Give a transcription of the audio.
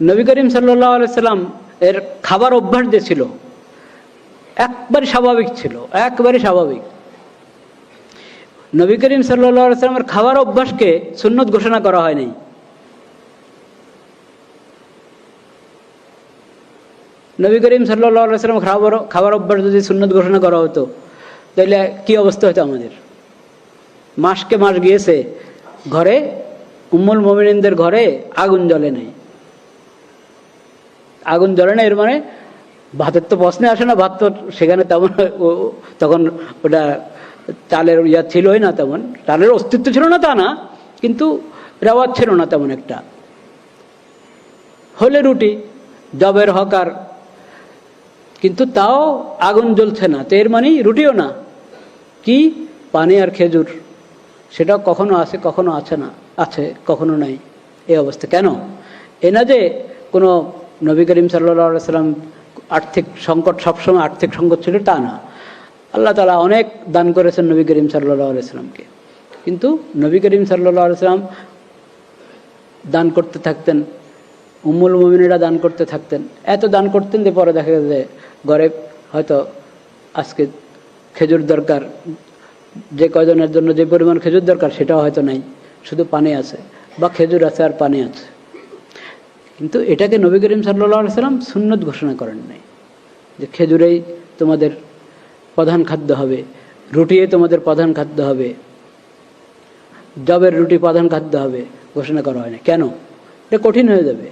নবী করিম সাল্লাহ সাল্লাম এর খাবার অভ্যাস যে ছিল একবারে স্বাভাবিক ছিল একবারে স্বাভাবিক। নবী করিম সাল্লাহ সাল্লামের খাবার অভ্যাসকে সুন্নত ঘোষণা করা হয়নি নবী করিম সাল্লাহ সাল্লাম খাবার খাবার অভ্যাস যদি সুন্নত ঘোষণা করা হতো তাহলে কি অবস্থা হতো আমাদের? মাসকে মাস গিয়েছে, ঘরে উম্মুল মমিনদের ঘরে আগুন জ্বলে নেই। আগুন জ্বলে না, এর মানে ভাতের তো প্রশ্নে আসে না, ভাত তো সেখানে তেমন তখন ওটা চালের ইয়া ছিলই না তেমন। চালের অস্তিত্ব ছিল না তা না, কিন্তু রেওয়াজ ছিল না তেমন একটা। হলে রুটি জবের হকার কিন্তু তাও আগুন জ্বলছে না, তো এর মানেই রুটিও না। কি? পানি আর খেজুর, সেটা কখনো আছে কখনো আছে না, আছে, কখনো নাই, এই অবস্থা। কেন? এ না যে কোনো নবী করিম সাল্লা সাল্লাম আর্থিক সংকট সবসময় আর্থিক সংকট ছিল, তা না। আল্লাহ তালা অনেক দান করেছেন নবী করিম সাল্লাহ সাল্লামকে কিন্তু নবী করিম সাল্লাহ সাল্লাম দান করতে থাকতেন, উম্মুল মমিনেরা দান করতে থাকতেন। এত দান করতেন যে পরে দেখা যায় যে ঘরে হয়তো আজকে খেজুর দরকার, যে কয়জনের জন্য যে পরিমাণ খেজুর দরকার সেটাও হয়তো নাই, শুধু পানি আছে বা খেজুর আছে আর পানি আছে। কিন্তু এটাকে নবী করিম সাল্লা সাল্লাম সুন্নত ঘোষণা করেন নাই। যে খেজুরেই তোমাদের প্রধান খাদ্য হবে, রুটিয়ে তোমাদের প্রধান খাদ্য হবে জবের রুটি প্রধান খাদ্য হবে, ঘোষণা করা হয় না কেন? এটা কঠিন হয়ে যাবে।